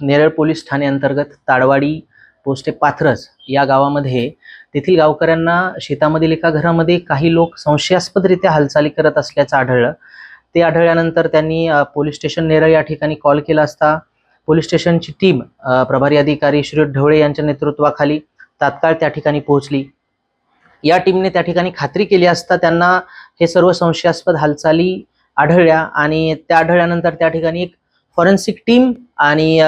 Neral police Thane अंतर्गत ताडवाडी पोस्टे पाथरस या गावामध्ये तेथील गावकऱ्यांना शेतामधील एका घरामध्ये काही लोक संशयास्पदरित्या हालचाली करत असल्याचं आढळलं. ते आढळल्यानंतर त्यांनी पोलीस स्टेशन नेरळ या ठिकाणी कॉल केला असता. पोलीस स्टेशनची टीम प्रभारी अधिकारी श्री ढवळे यांच्या नेतृत्वाखाली तात्काळ त्या ठिकाणी पोहोचली. या टीमने त्या ठिकाणी खात्री केली असता त्यांना हे सर्व संशयास्पद हालचाली आढळल्या आणि त्या आढळल्यानंतर त्या ठिकाणी एक फॉरेन्सिक टीम आणि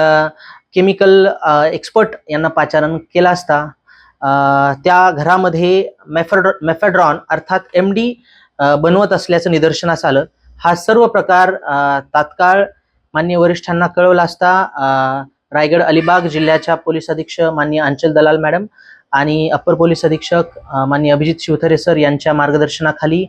केमिकल एक्सपर्ट यांना पाचारण केला असता त्या घरामध्ये मेफेड्रॉ मेफेड्रॉन अर्थात एम डी बनवत असल्याचं निदर्शनास आलं. हा सर्व प्रकार तात्काळ मान्य वरिष्ठांना कळवला असता रायगड अलिबाग जिल्ह्याच्या पोलीस अधीक्षक मान्य अंचल दलाल मॅडम आणि अप्पर पोलीस अधीक्षक माननीय अभिजित शिवथरे सर यांच्या मार्गदर्शनाखाली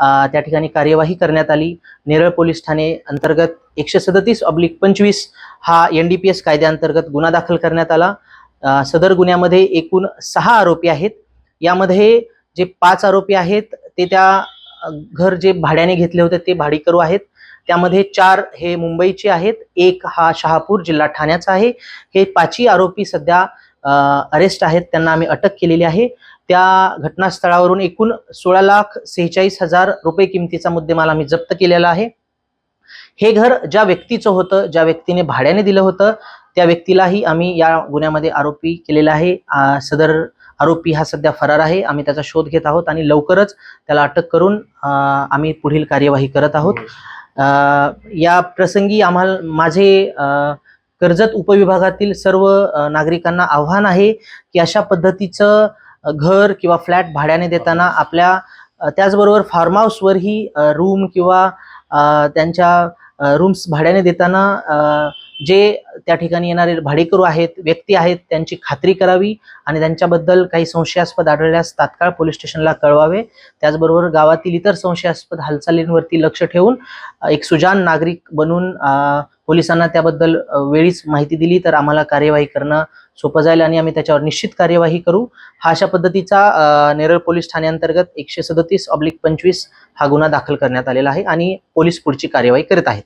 त्या ठिकाणी कार्यवाही करण्यात आली. नेरळ पोलीस ठाणे अंतर्गत एकशे सदतीस ऑब्लिक पंचवीस हा एन डी पी एस कायद्याअंतर्गत गुन्हा दाखल करण्यात आला. सदर गुन्ह्यामध्ये एकूण सहा आरोपी आहेत. यामध्ये जे पाच आरोपी आहेत ते त्या घर जे भाड्याने घेतले होते ते भाडीकरू आहेत. त्यामध्ये चार हे मुंबईचे आहेत एक हा शहापूर जिल्हा ठाण्याचा आहे. हे पाचही आरोपी सध्या अरेस्ट आहेत त्यांना आम्ही अटक केलेली आहे. त्या घटनास्थळावरून एकूण सोळा लाख सेहेचाळीस हजार रुपये किमतीचा मुद्देमाल आम्ही जप्त केलेला आहे. हे घर ज्या व्यक्तीचं होतं ज्या व्यक्तीने भाड्याने दिलं होतं त्या व्यक्तीलाही आम्ही या गुन्ह्यामध्ये आरोपी केलेला आहे. सदर आरोपी हा सध्या फरार आहे. आम्ही त्याचा शोध घेत आहोत आणि लवकरच त्याला अटक करून आम्ही पुढील कार्यवाही करत आहोत. या प्रसंगी आम्हाला माझे आ, कर्जत उपविभागातील सर्व नागरिकांना आव्हान आहे की अशा पद्धतीचं घर किंवा फ्लॅट भाड्याने देताना आपल्या त्याचबरोबर फार्म हाऊसवरही रूम किंवा त्यांच्या रूम्स भाड्याने देताना जे त्या ठिकाणी येणारे भाडेकरू आहेत व्यक्ती आहेत त्यांची खात्री करावी आणि त्यांच्याबद्दल काही संशयास्पद आढळल्यास तात्काळ पोलीस स्टेशनला कळवावे. त्याचबरोबर गावातील इतर संशयास्पद हालचालींवरती लक्ष ठेवून एक सुजान नागरिक बनून पोलिसांना त्याबद्दल वेळीच माहिती दिली तर आम्हाला कार्यवाही करणं सोपं जाईल आणि आम्ही त्याच्यावर निश्चित कार्यवाही करू. हा अशा पद्धतीचा नेरळ पोलीस ठाण्याअंतर्गत एकशे सदतीस ऑब्लिक पंचवीस हा गुन्हा दाखल करण्यात आलेला आहे आणि पोलीस पुढची कार्यवाही करत आहेत.